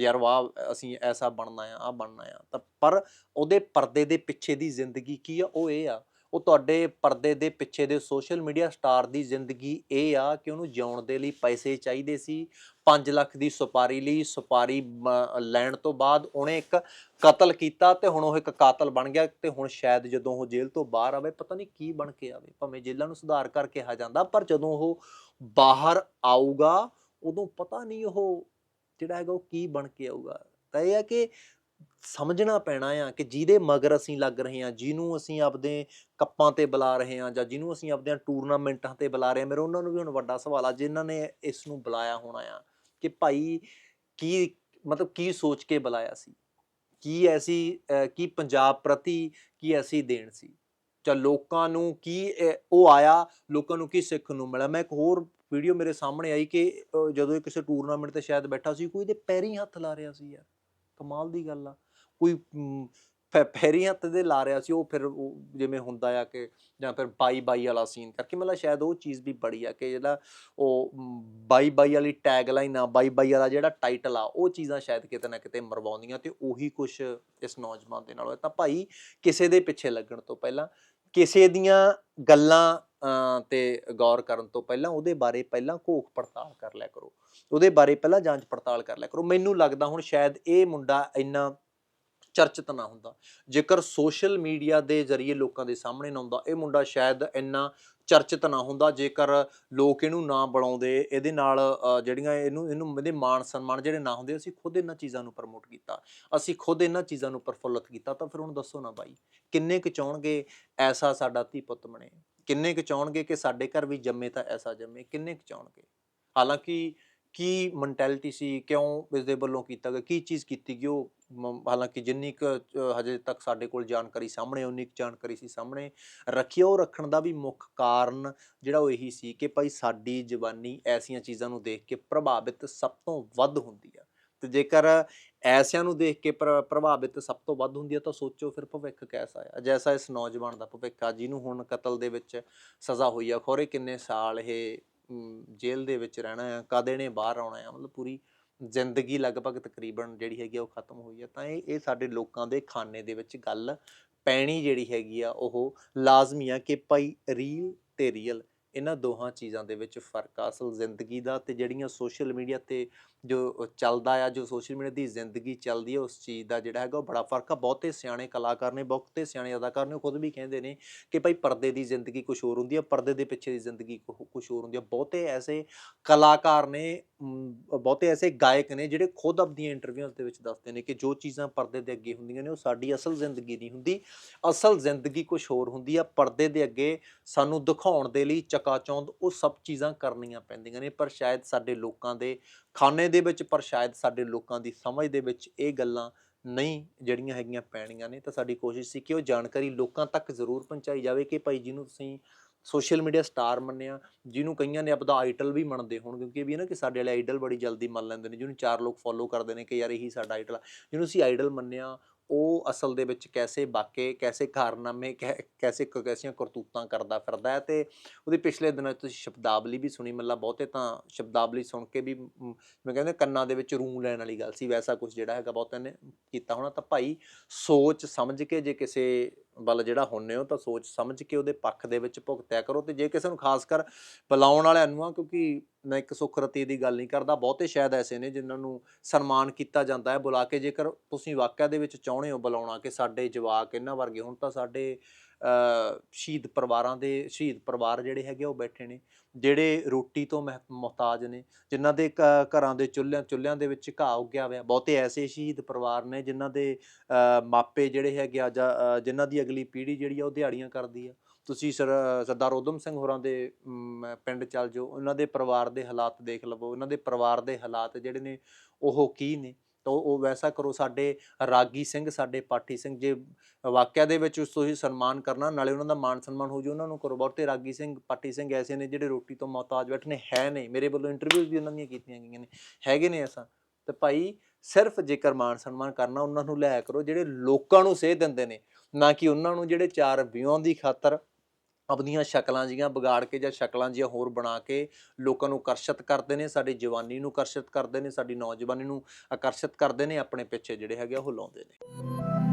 ਯਾਰ ਵਾਹ, ਅਸੀਂ ਐਸਾ ਬਣਨਾ ਆ ਆ ਬਣਨਾ ਆ। ਤਾਂ ਪਰ ਉਹਦੇ ਪਰਦੇ ਦੇ ਪਿੱਛੇ ਦੀ ਜ਼ਿੰਦਗੀ ਕੀ ਆ? ਉਹ ਇਹ ਆ ਉਹ ਤੁਹਾਡੇ ਪਰਦੇ ਦੇ ਪਿੱਛੇ ਦੇ ਸੋਸ਼ਲ ਮੀਡੀਆ ਸਟਾਰ ਦੀ ਜ਼ਿੰਦਗੀ ਇਹ ਆ ਕਿ ਉਹਨੂੰ ਜਿਉਣ ਦੇ ਲਈ ਪੈਸੇ ਚਾਹੀਦੇ ਸੀ 5 ਲੱਖ ਦੀ ਸੁਪਾਰੀ ਲਈ, ਸੁਪਾਰੀ ਲੈਣ ਤੋਂ ਬਾਅਦ ਉਹਨੇ ਇੱਕ ਕਤਲ ਕੀਤਾ ਤੇ ਹੁਣ ਉਹ ਇੱਕ ਕਾਤਲ ਬਣ ਗਿਆ ਤੇ ਹੁਣ ਸ਼ਾਇਦ ਜਦੋਂ ਉਹ ਜੇਲ੍ਹ ਤੋਂ ਬਾਹਰ ਆਵੇ, ਪਤਾ ਨਹੀਂ ਕੀ ਬਣ ਕੇ ਆਵੇ, ਭਾਵੇਂ ਜੇਲ੍ਹਾਂ ਨੂੰ ਸੁਧਾਰ ਕਰ ਕਿਹਾ ਜਾਂਦਾ, ਪਰ ਜਦੋਂ ਉਹ ਬਾਹਰ ਆਊਗਾ, ਉਦੋਂ ਪਤਾ ਨਹੀਂ ਉਹ ਜਿਹੜਾ ਹੈਗਾ ਉਹ ਕੀ ਬਣ ਕੇ ਆਊਗਾ। ਤਾਂ ਇਹ ਹੈ ਕਿ ਸਮਝਣਾ ਪੈਣਾ ਆ ਕਿ ਜਿਹਦੇ ਮਗਰ ਅਸੀਂ ਲੱਗ ਰਹੇ ਹਾਂ, ਜਿਹਨੂੰ ਅਸੀਂ ਆਪਦੇ ਕੱਪਾਂ ਤੇ ਬੁਲਾ ਰਹੇ ਹਾਂ ਜਾਂ ਜਿਹਨੂੰ ਅਸੀਂ ਆਪਦੇ ਟੂਰਨਾਮੈਂਟਾਂ ਤੇ ਬੁਲਾ ਰਹੇ ਹਾਂ, ਮੇਰੇ ਉਹਨਾਂ ਨੂੰ ਵੀ ਹੁਣ ਵੱਡਾ ਸਵਾਲ ਆ, ਜਿਨ੍ਹਾਂ ਨੇ ਇਸ ਨੂੰ ਬੁਲਾਇਆ ਹੋਣਾ ਆ ਕਿ ਭਾਈ ਕੀ ਮਤਲਬ ਕੀ ਸੋਚ ਕੇ ਬੁਲਾਇਆ ਸੀ? ਕੀ ਐਸੀ ਕੀ ਪੰਜਾਬ ਪ੍ਰਤੀ ਕੀ ਐਸੀ ਦੇਣ ਸੀ? ਜਾਂ ਲੋਕਾਂ ਨੂੰ ਕੀ ਉਹ ਆਇਆ, ਲੋਕਾਂ ਨੂੰ ਕੀ ਸਿੱਖਣ ਨੂੰ ਮਿਲਿਆ? ਮੈਂ ਇੱਕ ਹੋਰ ਵੀਡੀਓ ਮੇਰੇ ਸਾਹਮਣੇ ਆਈ ਕਿ ਜਦੋਂ ਇਹ ਕਿਸੇ ਟੂਰਨਾਮੈਂਟ ਤੇ ਸ਼ਾਇਦ ਬੈਠਾ ਸੀ, ਕੋਈ ਦੇ ਪੈਰੀ ਹੱਥ ਲਾ ਰਿਹਾ ਸੀ ਯਾਰ। ਕਮਾਲ ਦੀ ਗੱਲ ਆ। ਕੋਈ ਮ, ਪੈ- ਦੇ ਲਾ ਰਿਹਾ ਸੀ ਉਹ ਫਿਰ ਜਿਵੇਂ ਹੁੰਦਾ ਆ ਕਿ ਜਾਂ ਫਿਰ ਬਾਈ ਬਾਈ ਵਾਲਾ ਸੀਨ ਕਰਕੇ ਮਤਲਬ ਸ਼ਾਇਦ ਉਹ ਚੀਜ਼ ਵੀ ਬੜੀ ਆ ਕਿ ਜਿਹੜਾ ਉਹ ਬਾਈ ਬਾਈ ਵਾਲੀ ਟੈਗ ਲਾਈਨ ਆ ਬਾਈ ਬਾਈ ਵਾਲਾ ਜਿਹੜਾ ਟਾਈਟਲ ਆ ਉਹ ਚੀਜ਼ਾਂ ਸ਼ਾਇਦ ਕਿਤੇ ਨਾ ਕਿਤੇ ਮਰਵਾਉਂਦੀਆਂ ਤੇ ਉਹੀ ਕੁਝ ਇਸ ਨੌਜਵਾਨ ਦੇ ਨਾਲ। ਹੋਇਆ ਤਾਂ ਭਾਈ ਕਿਸੇ ਦੇ ਪਿੱਛੇ ਲੱਗਣ ਤੋਂ ਪਹਿਲਾਂ ਕਿਸੇ ਦੀਆਂ ਗੱਲਾਂ ਤੇ ਗੌਰ ਕਰਨ ਤੋਂ ਪਹਿਲਾਂ ਉਹਦੇ ਬਾਰੇ ਪਹਿਲਾਂ ਘੋਖ ਪੜਤਾਲ ਕਰ ਲਿਆ ਕਰੋ। ਉਹਦੇ ਬਾਰੇ ਪਹਿਲਾਂ ਜਾਂਚ ਪੜਤਾਲ ਕਰ ਲਿਆ ਕਰੋ। ਮੈਨੂੰ ਲੱਗਦਾ ਹੁਣ ਸ਼ਾਇਦ ਇਹ ਮੁੰਡਾ ਇੰਨਾ ਚਰਚਿਤ ਨਾ ਹੁੰਦਾ। ਜੇਕਰ ਸੋਸ਼ਲ ਮੀਡੀਆ ਦੇ ਜ਼ਰੀਏ ਲੋਕਾਂ ਦੇ ਸਾਹਮਣੇ ਨਾ ਆਉਂਦਾ ਇਹ ਮੁੰਡਾ ਸ਼ਾਇਦ ਇੰਨਾ ਚਰਚਿਤ ਨਾ ਹੁੰਦਾ, ਜੇਕਰ ਲੋਕ ਇਹਨੂੰ ਨਾ ਬੁਲਾਉਂਦੇ, ਇਹਦੇ ਨਾਲ ਜਿਹੜੀਆਂ ਇਹਨੂੰ ਇਹਨੂੰ ਇਹਦੇ ਮਾਣ ਸਨਮਾਨ ਜਿਹੜੇ ਨਾ ਹੁੰਦੇ, ਅਸੀਂ ਖੁਦ ਇਹਨਾਂ ਚੀਜ਼ਾਂ ਨੂੰ ਪ੍ਰਮੋਟ ਕੀਤਾ। ਅਸੀਂ ਖੁਦ ਇਹਨਾਂ ਚੀਜ਼ਾਂ ਨੂੰ ਪ੍ਰਫੁੱਲਤ ਕੀਤਾ, ਤਾਂ ਫਿਰ ਹੁਣ ਦੱਸੋ ਨਾ ਬਾਈ, ਕਿੰਨੇ ਕੁ ਚਾਹਣਗੇ ਐਸਾ ਸਾਡਾ ਧੀ ਪੁੱਤ ਬਣੇ? ਕਿੰਨੇ ਕੁ ਚਾਹਣਗੇ ਕਿ ਸਾਡੇ ਘਰ ਵੀ ਜੰਮੇ ਤਾਂ ਐਸਾ ਜੰਮੇ? ਕਿੰਨੇ ਕੁ ਚਾਹਣਗੇ? ਹਾਲਾਂਕਿ ਕੀ ਮੈਂਟੈਲਿਟੀ ਸੀ, ਕਿਉਂ ਇਸ ਦੇ ਵੱਲੋਂ ਕੀਤਾ ਗਿਆ, ਕੀ ਚੀਜ਼ ਕੀਤੀ ਗਈ, ਉਹ ਹਾਲਾਂਕਿ ਜਿੰਨੀ ਕੁ ਹਜੇ ਤੱਕ ਸਾਡੇ ਕੋਲ ਜਾਣਕਾਰੀ ਸਾਹਮਣੇ, ਉਨੀ ਕੁ ਜਾਣਕਾਰੀ ਸੀ ਸਾਹਮਣੇ। ਰੱਖੀ ਰੱਖਣ ਦਾ ਵੀ ਮੁੱਖ ਕਾਰਨ ਜਿਹੜਾ ਉਹ ਇਹੀ ਸੀ ਕਿ ਭਾਈ ਸਾਡੀ ਜਵਾਨੀ ਐਸੀਆਂ ਚੀਜ਼ਾਂ ਨੂੰ ਦੇਖ ਕੇ ਪ੍ਰਭਾਵਿਤ ਸਭ ਤੋਂ ਵੱਧ ਹੁੰਦੀ ਆ। ਤੇ ਜੇਕਰ ਐਸਿਆਂ ਨੂੰ ਦੇਖ ਕੇ ਪ੍ਰ- ਪ੍ਰਭਾਵਿਤ ਸਭ ਤੋਂ ਵੱਧ ਹੁੰਦੀ ਹੈ ਤਾਂ ਸੋਚੋ ਫਿਰ ਭਵਿੱਖ ਕੈਸਾ ਆ। ਜੈਸਾ ਇਸ ਨੌਜਵਾਨ ਦਾ ਭਵਿੱਖ ਆ, ਜਿਹਨੂੰ ਹੁਣ ਕਤਲ ਦੇ ਵਿੱਚ ਸਜ਼ਾ ਹੋਈ ਆ। ਖੋਰੇ ਕਿੰਨੇ ਸਾਲ ਇਹ ਜੇਲ੍ਹ ਦੇ ਵਿੱਚ ਰਹਿਣਾ ਆ ਕਦੇ ਨੇ ਬਾਹਰ ਆਉਣਾ ਆ? ਮਤਲਬ ਪੂਰੀ ਜ਼ਿੰਦਗੀ ਲਗਭਗ ਤਕਰੀਬਨ ਜਿਹੜੀ ਹੈਗੀ ਆ ਉਹ ਖਤਮ ਹੋਈ ਆ, ਤਾਂ ਇਹ ਇਹ ਸਾਡੇ ਲੋਕਾਂ ਦੇ ਖਾਨੇ ਦੇ ਵਿੱਚ ਗੱਲ ਪੈਣੀ ਜਿਹੜੀ ਹੈਗੀ ਆ ਉਹ ਲਾਜ਼ਮੀ ਆ ਕਿ ਭਾਈ ਰੀਲ ਤੇ ਰੀਅਲ ਇਹਨਾਂ ਦੋਹਾਂ ਚੀਜ਼ਾਂ ਦੇ ਵਿੱਚ ਫ਼ਰਕ ਆ। ਅਸਲ ਜ਼ਿੰਦਗੀ ਦਾ ਤੇ ਜਿਹੜੀਆਂ ਸੋਸ਼ਲ ਮੀਡੀਆ ਤੇ ਜੋ ਚੱਲਦਾ ਆ, ਜੋ ਸੋਸ਼ਲ ਮੀਡੀਆ ਦੀ ਜ਼ਿੰਦਗੀ ਚੱਲਦੀ ਹੈ ਉਸ ਚੀਜ਼ ਦਾ ਜਿਹੜਾ ਹੈਗਾ ਉਹ ਬੜਾ ਫ਼ਰਕ ਆ। ਬਹੁਤੇ ਸਿਆਣੇ ਕਲਾਕਾਰ ਨੇ, ਬਹੁਤੇ ਸਿਆਣੇ ਅਦਾਕਾਰ ਨੇ ਉਹ ਖੁਦ ਵੀ ਕਹਿੰਦੇ ਨੇ ਕਿ ਭਾਈ ਪਰਦੇ ਦੀ ਜ਼ਿੰਦਗੀ ਕੁਝ ਹੋਰ ਹੁੰਦੀ ਹੈ ਪਰਦੇ ਦੇ ਪਿੱਛੇ ਦੀ ਜ਼ਿੰਦਗੀ ਕੁਝ ਹੋਰ ਹੁੰਦੀ ਹੈ ਬਹੁਤੇ ਐਸੇ ਕਲਾਕਾਰ ਨੇ ਬਹੁਤੇ ਐਸੇ ਗਾਇਕ ਨੇ ਜਿਹੜੇ ਖੁਦ ਆਪਣੀਆਂ ਇੰਟਰਵਿਊਜ਼ ਦੇ ਵਿੱਚ ਦੱਸਦੇ ਨੇ ਕਿ ਜੋ ਚੀਜ਼ਾਂ ਪਰਦੇ ਦੇ ਅੱਗੇ ਹੁੰਦੀਆਂ ਨੇ, ਉਹ ਸਾਡੀ ਅਸਲ ਜ਼ਿੰਦਗੀ ਨਹੀਂ ਹੁੰਦੀ। ਅਸਲ ਜ਼ਿੰਦਗੀ ਕੁਝ ਹੋਰ ਹੁੰਦੀ ਆ। ਪਰਦੇ ਦੇ ਅੱਗੇ ਸਾਨੂੰ ਦਿਖਾਉਣ ਦੇ ਲਈ ਚਕਾਚੌਂਦ ਉਹ ਸਭ ਚੀਜ਼ਾਂ ਕਰਨੀਆਂ ਪੈਂਦੀਆਂ ਨੇ, ਪਰ ਸ਼ਾਇਦ ਸਾਡੇ ਲੋਕਾਂ ਦੇ ਖਾਨੇ ਦੇ ਵਿੱਚ, ਪਰ ਸ਼ਾਇਦ ਸਾਡੇ ਲੋਕਾਂ ਦੀ ਸਮਝ ਦੇ ਵਿੱਚ ਇਹ ਗੱਲਾਂ ਨਹੀਂ ਜਿਹੜੀਆਂ ਹੈਗੀਆਂ ਪੈਣੀਆਂ ਨੇ। ਤਾਂ ਸਾਡੀ ਕੋਸ਼ਿਸ਼ ਸੀ ਕਿ ਉਹ ਜਾਣਕਾਰੀ ਲੋਕਾਂ ਤੱਕ ਜ਼ਰੂਰ ਪਹੁੰਚਾਈ ਜਾਵੇ ਕਿ ਭਾਈ ਜਿਹਨੂੰ ਤੁਸੀਂ ਸੋਸ਼ਲ ਮੀਡੀਆ ਸਟਾਰ ਮੰਨਿਆ, ਜਿਹਨੂੰ ਕਈਆਂ ਨੇ ਆਪਦਾ ਆਈਡਲ ਵੀ ਮੰਨਦੇ ਹੋਣ, ਕਿਉਂਕਿ ਇਹ ਵੀ ਹੈ ਨਾ ਕਿ ਸਾਡੇ ਵਾਲੇ ਆਈਡਲ ਬੜੀ ਜਲਦੀ ਮੰਨ ਲੈਂਦੇ ਨੇ, ਜਿਹਨੂੰ ਚਾਰ ਲੋਕ ਫੋਲੋ ਕਰਦੇ ਨੇ ਕਿ ਯਾਰ ਇਹੀ ਸਾਡਾ ਆਈਡਲ ਆ। ਜਿਹਨੂੰ ਅਸੀਂ ਆਈਡਲ ਮੰਨਿਆ ਉਹ ਅਸਲ ਦੇ ਵਿੱਚ ਕੈਸੇ ਬਾਕੇ ਕੈਸੇ ਕਾਰਨਾਮੇ, ਕੈ- ਕੈਸੇ ਕ- ਕੈਸੀਆਂ ਕਰਤੂਤਾਂ ਕਰਦਾ ਫਿਰਦਾ ਹੈ ਤੇ ਉਹਦੇ ਪਿਛਲੇ ਦਿਨਾਂ 'ਚ ਤੁਸੀਂ ਸ਼ਬਦਾਵਲੀ ਵੀ ਸੁਣੀ, ਮੱਲਾ ਬਹੁਤੇ ਤਾਂ ਸ਼ਬਦਾਵਲੀ ਸੁਣ ਕੇ ਵੀ ਮੈਂ ਕਹਿੰਦੇ ਕੰਨਾਂ ਦੇ ਵਿੱਚ ਰੂੰ ਲੈਣ ਵਾਲੀ ਗੱਲ ਸੀ, ਵੈਸਾ ਕੁਝ ਜਿਹੜਾ ਹੈਗਾ ਬਹੁਤਿਆਂ ਨੇ ਕੀਤਾ ਹੋਣਾ ਤਾਂ ਭਾਈ ਸੋਚ ਸਮਝ ਕੇ ਜੇ ਕਿਸੇ ਵੱਲ ਜਿਹੜਾ ਹੁੰਨੇ ਹੋ ਤਾਂ ਸੋਚ ਸਮਝ ਕੇ ਉਹਦੇ ਪੱਖ ਦੇ ਵਿੱਚ ਭੁਗਤਿਆ ਕਰੋ ਤੇ ਜੇ ਕਿਸੇ ਨੂੰ ਖਾਸ ਕਰ ਬੁਲਾਉਣ ਵਾਲਿਆਂ ਨੂੰ ਆ, ਕਿਉਂਕਿ ਮੈਂ ਇੱਕ ਸੁਖਰਤੀ ਦੀ ਗੱਲ ਨਹੀਂ ਕਰਦਾ, ਬਹੁਤੇ ਸ਼ਾਇਦ ਐਸੇ ਨੇ ਜਿਨ੍ਹਾਂ ਨੂੰ ਸਨਮਾਨ ਕੀਤਾ ਜਾਂਦਾ ਹੈ ਬੁਲਾ ਕੇ, ਜੇਕਰ ਤੁਸੀਂ ਵਾਕਿਆ ਦੇ ਵਿੱਚ ਚਾਹੁੰਦੇ ਹੋ ਬੁਲਾਉਣਾ ਕਿ ਸਾਡੇ ਜਵਾਕ ਇਹਨਾਂ ਵਰਗੇ ਹੁਣ ਤਾਂ ਸਾਡੇ ਸ਼ਹੀਦ ਪਰਿਵਾਰਾਂ ਦੇ ਸ਼ਹੀਦ ਪਰਿਵਾਰ ਜਿਹੜੇ ਹੈਗੇ ਉਹ ਬੈਠੇ ਨੇ ਜਿਹੜੇ ਰੋਟੀ ਤੋਂ ਮਹਿ- ਮੁਹਤਾਜ ਨੇ ਜਿਨ੍ਹਾਂ ਦੇ ਘ- ਘਰਾਂ ਦੇ ਚੁੱਲ੍ਹਿਆਂ ਚੁੱਲ੍ਹਿਆਂ ਦੇ ਵਿੱਚ ਘਾਹ ਉੱਗਿਆ ਹੋਇਆ ਬਹੁਤੇ ਐਸੇ ਸ਼ਹੀਦ ਪਰਿਵਾਰ ਨੇ ਜਿਨ੍ਹਾਂ ਦੇ ਮਾਪੇ ਜਿਹੜੇ ਹੈਗੇ ਆ ਜਾਂ ਅ, ਜਿਨ੍ਹਾਂ ਦੀ ਅਗਲੀ ਪੀੜ੍ਹੀ ਜਿਹੜੀ ਆ ਉਹ ਦਿਹਾੜੀਆਂ ਕਰਦੀ ਆ। ਤੁਸੀਂ ਸਰ- ਸਰਦਾਰ ਉਦਮ ਸਿੰਘ ਹੋਰਾਂ ਦੇ ਪਿੰਡ ਚੱਲ ਜਾਓ ਉਹਨਾਂ ਦੇ ਪਰਿਵਾਰ ਦੇ ਹਾਲਾਤ ਦੇਖ ਲਵੋ ਉਹਨਾਂ ਦੇ ਪਰਿਵਾਰ ਦੇ ਹਾਲਾਤ ਜਿਹੜੇ ਨੇ ਉਹ ਕੀ ਨੇ? ਤਾਂ ਉਹ ਵੈਸਾ ਕਰੋ, ਸਾਡੇ ਰਾਗੀ ਸਿੰਘ, ਸਾਡੇ ਪਾਠੀ ਸਿੰਘ, ਜੇ ਵਾਕਿਆ ਦੇ ਵਿੱਚ ਉਸ ਤੁਸੀਂ ਸਨਮਾਨ ਕਰਨਾ, ਨਾਲੇ ਉਹਨਾਂ ਦਾ ਮਾਨ ਸਨਮਾਨ ਹੋ ਜੂ ਉਹਨਾਂ ਨੂੰ ਕਰੋ ਬਹੁਤੇ। ਰਾਗੀ ਸਿੰਘ, ਪਾਠੀ ਸਿੰਘ ਐਸੇ ਨੇ ਜਿਹੜੇ ਰੋਟੀ ਤੋਂ ਮੁਹਤਾਜ ਬੈਠੇ ਨੇ, ਹੈ ਨੇ ਮੇਰੇ ਵੱਲੋਂ ਇੰਟਰਵਿਊਜ਼ ਵੀ ਉਹਨਾਂ ਦੀਆਂ ਕੀਤੀਆਂ ਗਈਆਂ ਨੇ। ਹੈਗੇ ਨੇ ਐਸਾ। ਤੇ ਭਾਈ, ਸਿਰਫ ਜੇਕਰ ਮਾਨ ਸਨਮਾਨ ਕਰਨਾ, ਉਹਨਾਂ ਨੂੰ ਲੈ ਕਰੋ, ਜਿਹੜੇ ਲੋਕਾਂ ਨੂੰ ਸੇਧ ਦਿੰਦੇ ਨੇ, ਨਾ ਕਿ ਉਹਨਾਂ ਨੂੰ ਜਿਹੜੇ ਚਾਰ ਵਿਊਆਂ ਦੀ ਖਾਤਰ ਆਪਣੀਆਂ ਸ਼ਕਲਾਂ ਜੀਆਂ ਵਿਗਾੜ ਕੇ ਜਾਂ ਸ਼ਕਲਾਂ ਜੀਆਂ ਹੋਰ ਬਣਾ ਕੇ ਲੋਕਾਂ ਨੂੰ ਆਕਰਸ਼ਿਤ ਕਰਦੇ ਨੇ, ਸਾਡੀ ਜਵਾਨੀ ਨੂੰ ਆਕਰਸ਼ਿਤ ਕਰਦੇ ਨੇ, ਸਾਡੀ ਨੌਜਵਾਨੀ ਨੂੰ ਆਕਰਸ਼ਿਤ ਕਰਦੇ ਨੇ, ਆਪਣੇ ਪਿੱਛੇ ਜਿਹੜੇ ਹੈਗੇ ਆ ਉਹ ਲਾਉਂਦੇ ਨੇ।